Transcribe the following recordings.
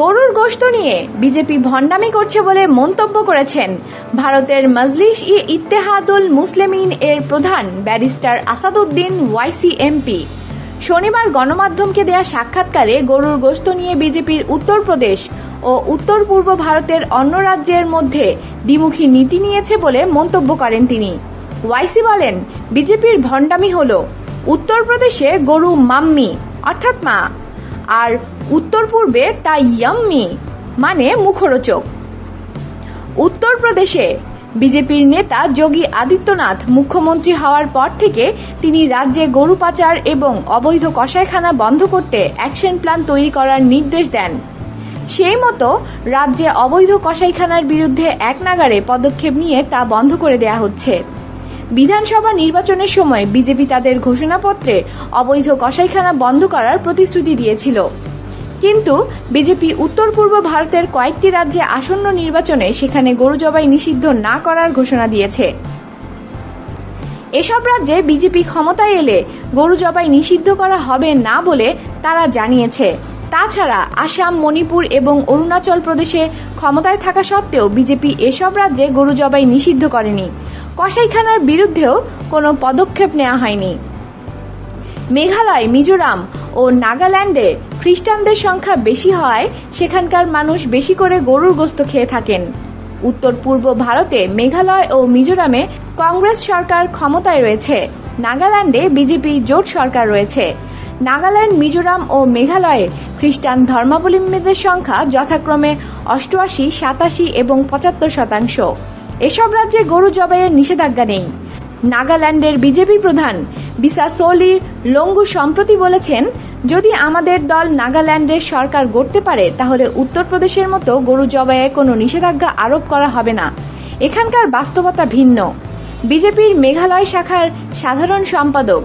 গরুর গোশত নিয়ে বিজেপি ভণ্ডামি করছে বলে মন্তব্য করেছেন ভারতের মজলিস ই ইত্তেহাদুল মুসলিমিন এর প্রধান ব্যারিস্টার আসাদুদ্দিন ওয়াইসি এমপি শনিবার গণমাধ্যমকে দেয়া সাক্ষাৎকারে গরুর গোশত নিয়ে বিজেপির উত্তরপ্রদেশ ও উত্তর পূর্ব ভারতের অন্য রাজ্যের মধ্যে দ্বিমুখী নীতি নিয়েছে বলে মন্তব্য করেন তিনি। ওয়াইসি বলেন, বিজেপির ভণ্ডামি হল, উত্তরপ্রদেশে গরু মাম্মি, অর্থাৎ মা আর উত্তর পূর্বে তা ইয়াম্মি মানে মুখরোচক। উত্তরপ্রদেশে বিজেপির নেতা যোগী আদিত্যনাথ মুখ্যমন্ত্রী হওয়ার পর থেকে তিনি রাজ্যে গরু পাচার এবং অবৈধ কসাইখানা বন্ধ করতে অ্যাকশন প্ল্যান তৈরি করার নির্দেশ দেন। সেই মতো রাজ্যে অবৈধ কসাইখানার বিরুদ্ধে এক নাগারে পদক্ষেপ নিয়ে তা বন্ধ করে দেয়া হচ্ছে। বিধানসভা নির্বাচনের সময় বিজেপি তাদের ঘোষণাপত্রে অবৈধ কসাইখানা বন্ধ করার প্রতিশ্রুতি দিয়েছিল। কিন্তু বিজেপি উত্তর পূর্ব ভারতের কয়েকটি রাজ্যে আসন্ন নির্বাচনে সেখানে গরু জবাই নিষিদ্ধ না করার ঘোষণা দিয়েছে। এসব রাজ্যে বিজেপি ক্ষমতায় এলে গরু জবাই নিষিদ্ধ করা হবে না বলে তারা জানিয়েছে। তাছাড়া আসাম, মণিপুর এবং অরুণাচল প্রদেশে ক্ষমতায় থাকা সত্ত্বেও বিজেপি এসব রাজ্যে গরু জবাই নিষিদ্ধ করেনি। কসাইখানার বিরুদ্ধেও কোনো পদক্ষেপ নেওয়া হয়নি। মেঘালয়, মিজোরাম ও নাগাল্যান্ডে খ্রিস্টানদের সংখ্যা বেশি হওয়ায় সেখানকার মানুষ বেশি করে গরুর গোস্ত খেয়ে থাকেন। উত্তর পূর্ব ভারতে মেঘালয় ও মিজোরামে কংগ্রেস সরকার ক্ষমতায় রয়েছে। নাগাল্যান্ডে বিজেপি জোট সরকার রয়েছে। নাগাল্যান্ড, মিজোরাম ও মেঘালয়ে খ্রিস্টান ধর্মাবলম্বীদের সংখ্যা যথাক্রমে অষ্টআশি, সাতাশি এবং পঁচাত্তর শতাংশ। এসব রাজ্যে গরু জবাইয়ের নিষেধাজ্ঞা নেই। নাগাল্যান্ডের বিজেপি প্রধান বিসা সোলি লঙ্গু সম্প্রতি বলেছেন, যদি আমাদের দল নাগাল্যান্ডের সরকার গড়তে পারে, তাহলে উত্তরপ্রদেশের মতো গরু জবাইয়ে কোনো নিষেধাজ্ঞা আরোপ করা হবে না। এখানকার বাস্তবতা ভিন্ন। বিজেপির মেঘালয় শাখার সাধারণ সম্পাদক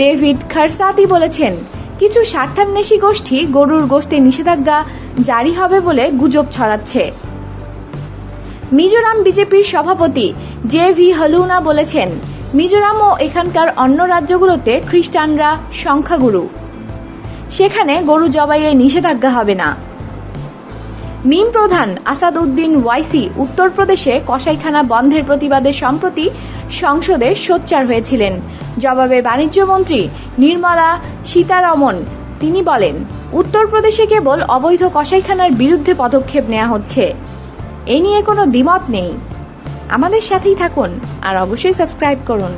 ডেভিড খারসাতি বলেছেন, কিছু স্বার্থান্বেষী গোষ্ঠী গরুর গোস্তে নিষেধাজ্ঞা জারি হবে বলে গুজব ছড়াচ্ছে। মিজোরাম বিজেপির সভাপতি জে ভি হলুনা বলেছেন, মিজোরাম ও এখানকার অন্য রাজ্যগুলোতে খ্রিস্টানরা সংখ্যাগুরু। সেখানে গরু জবাইয়ে নিষেধাজ্ঞা হবে না। মিম প্রধান আসাদ উদ্দিন ওয়াইসি উত্তরপ্রদেশে কসাইখানা বন্ধের প্রতিবাদে সম্প্রতি সংসদে সোচ্চার হয়েছিলেন। জবাবে বাণিজ্যমন্ত্রী নির্মলা সীতারমন, তিনি বলেন, উত্তরপ্রদেশে কেবল অবৈধ কসাইখানার বিরুদ্ধে পদক্ষেপ নেওয়া হচ্ছে। এ নিয়ে কোনো দ্বিমত নেই। আমাদের সাথেই থাকুন আর অবশ্যই সাবস্ক্রাইব করুন।